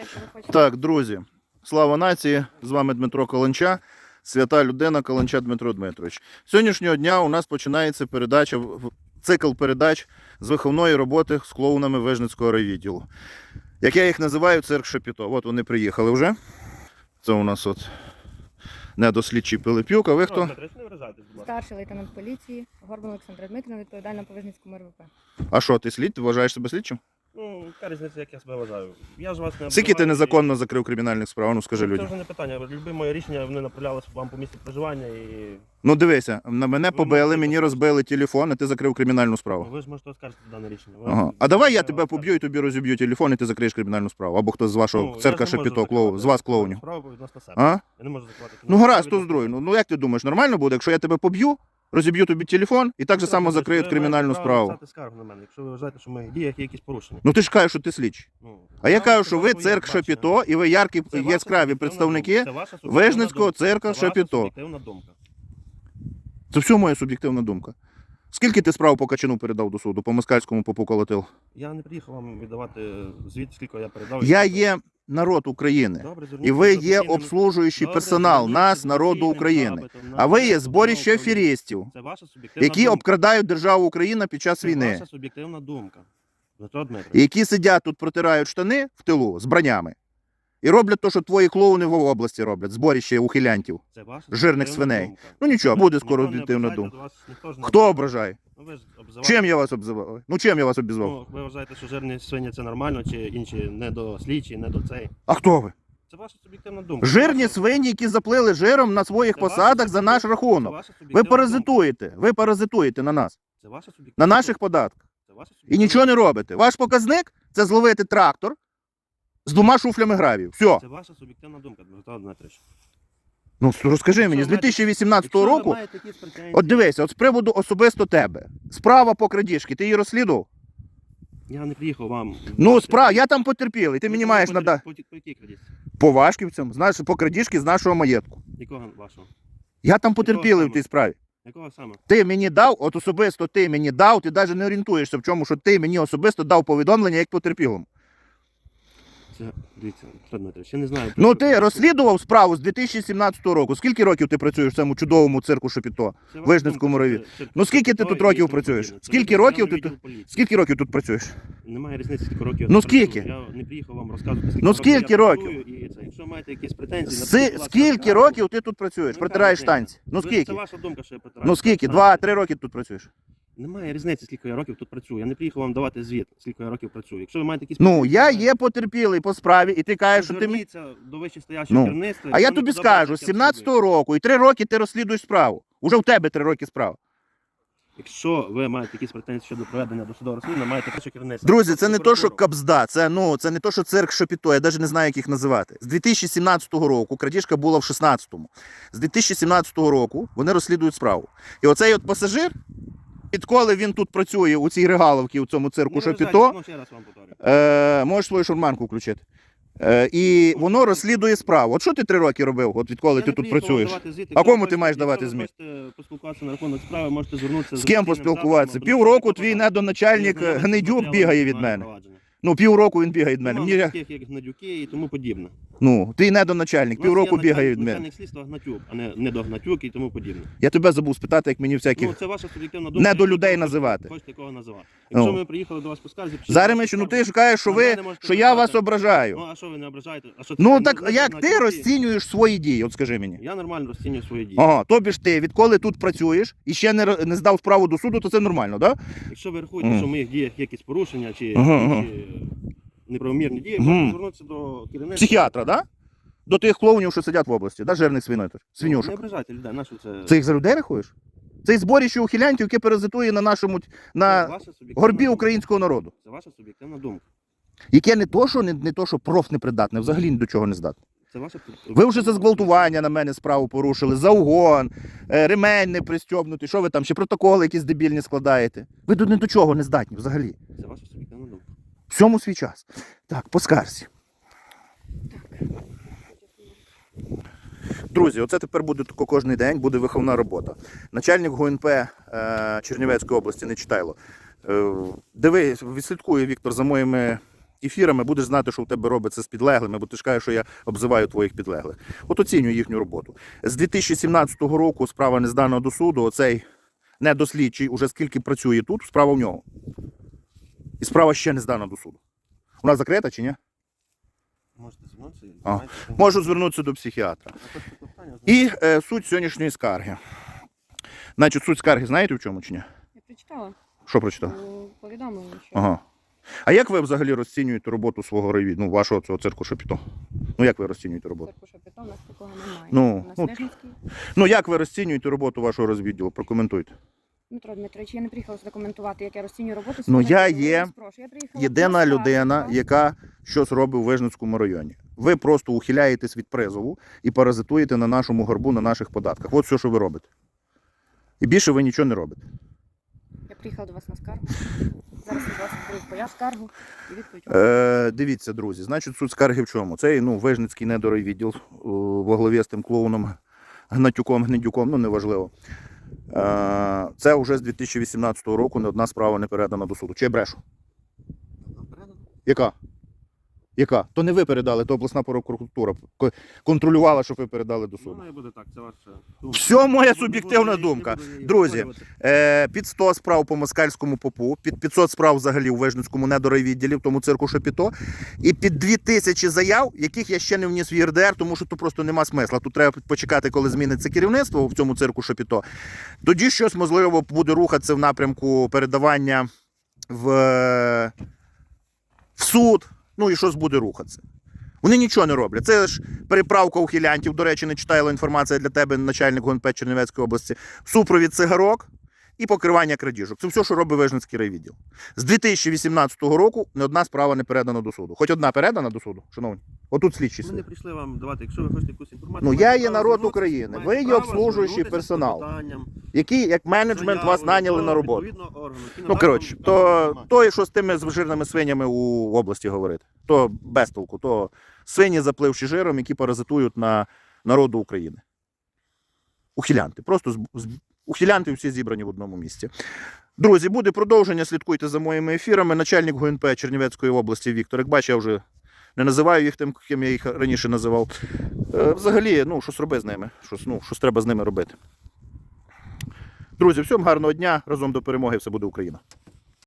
те, що ви хочете. Так, друзі, слава нації! З вами Дмитро Каланча, свята людина Каланча Дмитро Дмитрович. З Сьогоднішнього дня у нас починається передача, цикл передач з виховної роботи з клоунами Вижницького райвідділу. Як я їх називаю, цирк Шапіто. От вони приїхали вже. Це у нас от недослідчий Пилипюк. А ви хто? Старший лейтенант поліції Горбан Олександра Дмитрівна, відповідальна по Вижницькому РВП. А що, ти слід? Ти вважаєш себе слідчим? Ну, яка різниця, як я себе вважаю. Я ж вас не Скільки ти обзиваю і- незаконно закрив кримінальних справ? Ну скажи Це людям. вже не питання. Любі моє рішення вони направляли вам по місці проживання і Ну дивися, на мене Ви побили, можете мені послухати. розбили телефон, і ти закрив кримінальну справу. ви ж можете оскаржити дане рішення. Ви- Ага. А давай я тебе поб'ю і тобі розіб'ю телефон, і ти закриєш кримінальну справу. Або хтось з Ну, вашого я ж цирка не можу Шепіто, закривати з вас клоунів. Справу відносно себе. А? Я не можу закривати. Ну гаразд, то здруй. Ну, ну як ти думаєш, нормально буде, якщо я тебе поб'ю, розіб'ю тобі телефон і так же само закриють кримінальну справу. скаргу на мене, якщо ви вважаєте, що в моїх діях є якісь порушення. Ну ти ж кажеш, що ти слідчий. Ну, А я кажу, що ви своє цирк. Шепіто і ви яркі яскраві представники думка. Це ваша суб'єктивна думка. Це Шепіто. Це все моя суб'єктивна думка. Скільки ти справ по Качану передав до суду, по москальському попу колотил? Я не приїхав вам віддавати звіт, скільки я передав. Я є народ України. І ви є обслужуючий персонал нас, народу України. А ви є Головного аферістів, які обкрадають державу Україна під час Це війни. ваша суб'єктивна думка. Які сидять тут, протирають штани в тилу з бронями. І роблять те, що твої клоуни в області роблять, зборище ухилянтів. Це ваша жирних суб'єктивна свиней. думка. Ну нічого, буде скоро Ніхто не об'єктивна думка. до вас ніхто ж не- Хто ображає? Ну, ви ж обзиваєте. Чим я вас обзивав? Ну чим я вас обізвав? Ну, ви вважаєте, що жирні свині це нормально, чи інші не до слідчі, не до цей. А хто ви? Це ваша суб'єктивна думка. Жирні свині, які заплили жиром на своїх це ваша посадах за наш суб'єктивна- рахунок. ваша Ви суб'єктивна думка. паразитуєте, ви паразитуєте на нас, Це ваша на наших думка. податках. Це ваша І суб'єктивна нічого не робите. Ваш показник це зловити трактор з двома шуфлями гравію. Все. Це ваша суб'єктивна думка, Дмитро Дмитрович. Ну розкажи мені, з Якщо ви маєте- 2018 Якщо ви року. маєте якісь претензії, От дивися, от з приводу особисто тебе. Справа по крадіжки, ти її розслідував? Я не приїхав вам. Ну, справа, я там потерпілий, ти Ну, мені маєш надати. По, по якій крадіжці? По Вашківцям, знаєш, по крадіжки з нашого маєтку. Якого вашого? Я там потерпілий в тій справі. Якого саме? Ти мені дав, от особисто ти мені дав, ти навіть не орієнтуєшся в чому, що ти мені особисто дав повідомлення як потерпілому. Це, дивіться, Дмитро Дмитрович, я не знаю. Ну ти розслідував справу з 2017 року. Скільки років ти працюєш в цьому чудовому цирку Шепіто? Це Вижницькому думка, районі. це- це- Ну, скільки ти це тут років працюєш? Це Скільки років ти тут- поліції. Скільки років тут працюєш? Немає різниці, скільки років. Ну, я тут скільки? працюю. Я не приїхав вам розказувати, скільки Ну, скільки я років? працюю, І це. Якщо маєте якісь претензії, Си- напишіть, будь ласка, скільки скаргу. років ти тут працюєш? Ну, Протираєш танці? Ну Ви- скільки? Це ваша думка, що я протираю. Ну скільки? Два-три роки тут працюєш. Немає різниці, скільки я років тут працюю. Я не приїхав вам давати звіт, скільки я років працюю. Якщо ви маєте якісь Ну, я є потерпілий по справі, і ти кажеш, що ти мені. Зверніться до вищестоящого Ну, керівництва. А я тобі скажу, з як 17-го року і три роки ти розслідуєш справу. Уже в тебе три роки справа. Якщо ви маєте якісь претензії щодо проведення досудового розслідування, маєте перше керівництво. Друзі, це не то, що кабзда, це ну це не то, що цирк Шапіто, я навіть не знаю, як їх називати. З 2017 року крадіжка була в 16-му. З 2017 року вони розслідують справу. І оцей от пасажир, відколи він тут працює у цій регаловці, у цьому цирку Шапіто, ну, е, можеш свою шурманку включити. Е, і воно розслідує справу. От що ти три роки робив, от відколи ти тут працюєш? А кому ти маєш давати хочете поспілкуватися на рахунок справи, можете звернутися З ким поспілкуватися? Півроку твій недоначальник е, Гнидюк бігає від мене. Ну, півроку він бігає від мене. Мені... Таких як Гнадюки і тому подібне. Ну, твій недоначальник, У нас півроку бігає від мене. Начальник слідства Гнатюк, а не, не до Гнатюк і тому подібне. Я тебе забув спитати, як мені всяких. Ну, це ваша суб'єктивна думка. Не до людей називати. Хочете кого називати. Ну. Якщо ми приїхали до вас по скарзі, пишіть Зараз ми ще, ну ти кажеш, що На ви, мене можете що я вас ображаю. Ну, а що ви не ображаєте? А що це Ну так не як на ти розцінюєш свої дії? От скажи мені. Я нормально розцінюю свої дії. Ага, тобі ж ти, відколи тут працюєш і ще не, ро- не здав справу до суду, то це нормально, так? Да? Якщо ви рахуєте, Мгм. що в моїх діях є якісь порушення чи Ага, ага. інші неправомірні дії, Мгм. можете звернутися до керівництва. Психіатра, так? Да? До тих клоунів, що сидять в області, да? жирних свинотер, Не свинюшок. ображайте людей, на що це? Це їх за людей рахуєш? Це зборище ухилянтів, яке паразитує на нашому Це на ваша суб'єктивна горбі думка. українського народу. Це ваша суб'єктивна думка. Яке не то, що не, не то, що проф непридатне, взагалі ні до чого не здатне. Це ваша Ви вже за зґвалтування на мене справу порушили, за угон, е, ремень не пристьобнутий. Що ви там, ще протоколи якісь дебільні складаєте? Ви тут ні до чого не здатні взагалі. Це ваша. Всьому свій час. Так, по скарзі. Друзі, оце тепер буде тако кожен день, буде виховна робота. Начальник ГУНП е, Чернівецької області не читайло. Е, диви, відслідкує Віктор за моїми ефірами, будеш знати, що в тебе робиться з підлеглими, бо ти ж кажеш, що я обзиваю твоїх підлеглих. От оцінюю їхню роботу. З 2017 року справа не здана до суду. Оцей недослідчий, уже скільки працює тут, справа в нього. І справа ще не здана до суду. Вона закрита чи ні? Можете звернутися А. Можу звернутися до психіатра. І е, суть сьогоднішньої скарги. Значить, суть скарги знаєте в чому чи ні? Я прочитала Що прочитав? у що Ага. А як ви взагалі розцінюєте роботу свого реві... ну, вашого цього цирку Шапіто? Ну як ви розцінюєте роботу? цирку Шапіто у нас такого немає. Ну, у нас ну. Ну як ви розцінюєте роботу вашого розвідділу? Прокоментуйте. Дмитро Дмитрович, я не приїхала сюди коментувати, як я розцінюю роботу. Ну, я є. Я Єдина людина, яка щось робить у Вижницькому районі. Ви просто ухиляєтесь від призову і паразитуєте на нашому горбу, на наших податках. От все, що ви робите. І більше ви нічого не робите. Я приїхала до вас на скаргу. Зараз від вас твоя скаргу і відповідь. Е, дивіться, друзі, значить, суть скарги в чому? Це ну, Вижницький недорий відділ е, во главі з тим клоуном Гнатюком, Гнедюком, ну неважливо. Е, це вже з 2018 року не одна справа не передана до суду. Чи я брешу? Яка? Яка? То не ви передали, то обласна прокуратура контролювала, щоб ви передали до Ну, суду. і буде так, це ваша думка. Все моя суб'єктивна думка. Друзі. Е, під 100 справ по москальському попу, під 500 справ взагалі у Вижницькому недорайвідділі, в тому цирку Шапіто, і під 2000 заяв, яких я ще не вніс в ЄРДР, тому що тут просто нема смисла. Тут треба почекати, коли зміниться керівництво в цьому цирку Шапіто. Тоді щось можливо буде рухатися в напрямку передавання в, в суд. Ну і щось буде рухатися. Вони нічого не роблять. Це ж переправка ухилянтів. До речі, не читала інформація для тебе, начальник ГУНП Чернівецької області. Супровід цигарок і покривання крадіжок. Це все, що робить Вижницький райвідділ. З 2018 року не одна справа не передана до суду. Хоч одна передана до суду, шановні. Отут слідчі Ми не прийшли вам давати, якщо ви хочете якусь інформацію. Ну, я є народ України, ви є обслужуючий персонал. Який як менеджмент вас наняли на роботу. Ну коротше, то, то, що з тими з жирними свинями у області говорити, то без толку, то свині запливши жиром, які паразитують на народу України. Ухилянти. Просто з, ухилянти всі зібрані в одному місці. Друзі, буде продовження. Слідкуйте за моїми ефірами. Начальник ГУНП Чернівецької області Віктор. Як бачу, я вже не називаю їх тим, ким я їх раніше називав. Е, взагалі, ну, щось роби з ними. Щось, ну, щось треба з ними робити. Друзі, всім гарного дня. Разом до перемоги. Все буде Україна.